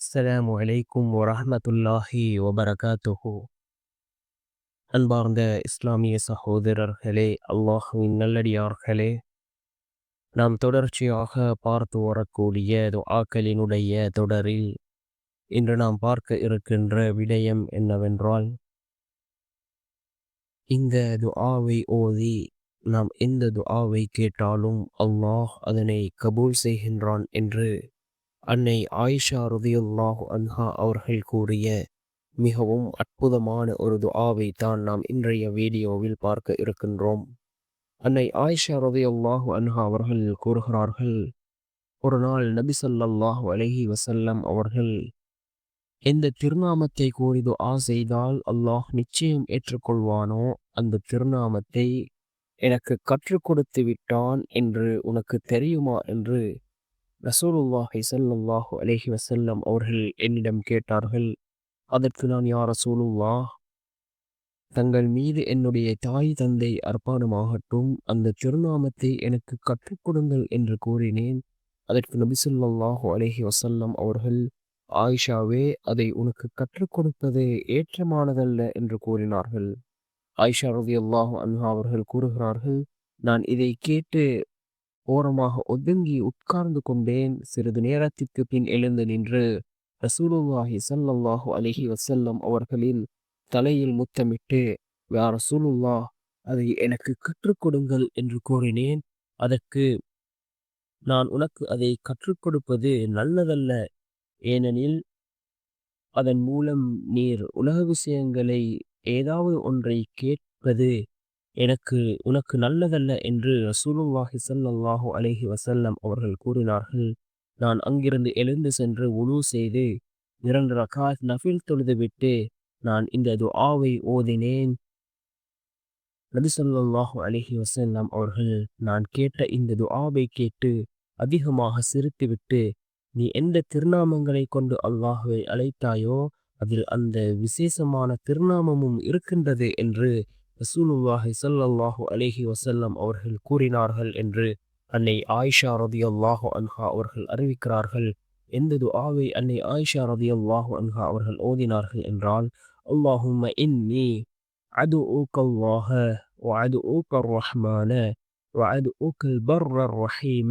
அஸ்ஸலாமு அலைக்கும் வரஹ்மத்துல்லாஹி வபரகாத்துஹு. அன்பார்ந்த இஸ்லாமிய சகோதரர்களே அல்லாஹுவின் நல்லடியார்களே நாம் தொடர்ச்சியாக பார்த்து வரக்கூடிய துஆக்களினுடைய தொடரில் இன்று நாம் பார்க்க இருக்கின்ற விடயம் என்னவென்றால் இந்த துஆவை ஓதி நாம் எந்த துஆவை கேட்டாலும் அல்லாஹ் அதனை கபூல் செய்கின்றான் என்று அன்னை ஆயிஷா ருதியுல்லாஹு அன்ஹா அவர்கள் கூறிய மிகவும் அற்புதமான ஒரு துஆவை தான் நாம் இன்றைய வீடியோவில் பார்க்க இருக்கின்றோம். அன்னை ஆயிஷா ருதியுல்லாஹு அன்ஹா அவர்கள் கூறுகிறார்கள் ஒரு நாள் நபி ஸல்லல்லாஹு அலஹி வசல்லம் அவர்கள் எந்த திருநாமத்தை கூறி துஆ செய்தால் அல்லாஹ் நிச்சயம் ஏற்றுக்கொள்வானோ அந்த திருநாமத்தை எனக்கு கற்றுக் கொடுத்து விட்டான் என்று உனக்கு தெரியுமா? என்று ரசூலுல்லாஹி ஸல்லல்லாஹு அலேஹி வசல்லம் அவர்கள் என்னிடம் கேட்டார்கள் அதற்கு நான் யார் ரசூலுல்லா தங்கள் மீது என்னுடைய தாய் தந்தை அர்ப்பணமாகட்டும் அந்த திருநாமத்தை எனக்கு கற்றுக் கொடுங்கள் என்று கூறினேன். அதற்கு நபிசுல்லாஹு ஸல்லல்லாஹு வசல்லம் அவர்கள் ஆயிஷாவே அதை உனக்கு கற்றுக் கொடுப்பது ஏற்றமானதல்ல என்று கூறினார்கள். ஆயிஷா ரலியல்லாஹு அன்ஹா அவர்கள் கூறுகிறார்கள் நான் இதை கேட்டு ஓரமாக ஒதுங்கி உட்கார்ந்து கொண்டேன். சிறிது நேரத்திற்கு பின் எழுந்து நின்று ரசூலுல்லாஹி ஸல்லல்லாஹு அலைஹி வசல்லம் அவர்களின் தலையில் முத்தமிட்டு யா ரசூலுல்லா அதை எனக்கு கற்றுக் கொடுங்கள் என்று கூறினேன். அதற்கு நான் உனக்கு அதை கற்றுக் கொடுப்பது நல்லதல்ல. ஏனெனில் அதன் மூலம் நீர் உலக விஷயங்களை ஏதாவது ஒன்றை கேட்பது எனக்கு உனக்கு நல்லதல்ல என்று ரசூலுல்லாஹி சல்லாஹூ அலைஹி வசல்லம் அவர்கள் கூறினார்கள். நான் அங்கிருந்து எழுந்து சென்று உணவு செய்து இரண்டு ரகாத் நஃபில் தொழுதுவிட்டு நான் இந்த துஆவை ஓதினேன். நபி ஸல்லல்லாஹு அலஹி வசல்லாம் அவர்கள் நான் கேட்ட இந்த துஆவை கேட்டு அதிகமாக சிரித்துவிட்டு நீ எந்த திருநாமங்களை கொண்டு அல்லாஹுவை அழைத்தாயோ அதில் அந்த விசேஷமான திருநாமமும் இருக்கின்றது என்று ரசூலுல்லாஹி ஸல்லல்லாஹு அலைஹி வஸல்லம் அவர்கள் கூறினார்கள் என்று அன்னை ஆயிஷா ரதியல்லாஹு அன்ஹா அவர்கள் அறிவிக்கிறார்கள் எந்த துஆவை அன்னை ஆயிஷா ரதியல்லாஹு அன்ஹா அவர்கள் ஓதினார்கள் என்றால் அல்லாஹும்ம இன்னி عدؤك الله وعدؤك الرحمن وعدؤك البر الرحيم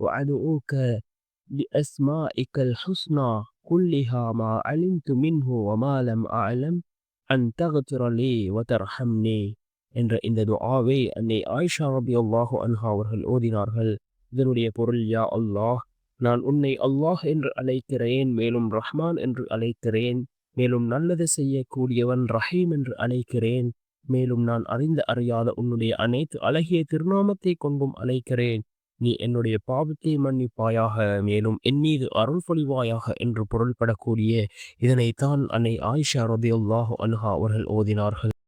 وعدؤك بأسمائك الحسنى كلها ما علمت منه وما لم أعلم அன் தகுத்துர் அலி வதர் ஹம்னே என்ற இந்த துஆவை அன்னை ஆயிஷா ரபி அல்லாஹு அன்ஹா அவர்கள் ஓதினார்கள். இதனுடைய பொருள் யா அல்லாஹ் நான் உன்னை அல்லாஹ் என்று அழைக்கிறேன் மேலும் ரஹ்மான் என்று அழைக்கிறேன் மேலும் நல்லது செய்யக்கூடியவன் ரஹீம் என்று அழைக்கிறேன் மேலும் நான் அறிந்த அறியாத உன்னுடைய அனைத்து அழகிய திருநாமத்தை கொண்டும் அழைக்கிறேன். நீ என்னுடைய பாவத்தை மன்னிப்பாயாக மேலும் என் மீது அருள் பொழிவாயாக என்று பொருள்படக்கூடிய இதனைத்தான் அன்னை ஆயிஷா ரதியுல்லாஹு அன்ஹா அவர்கள் ஓதினார்கள்.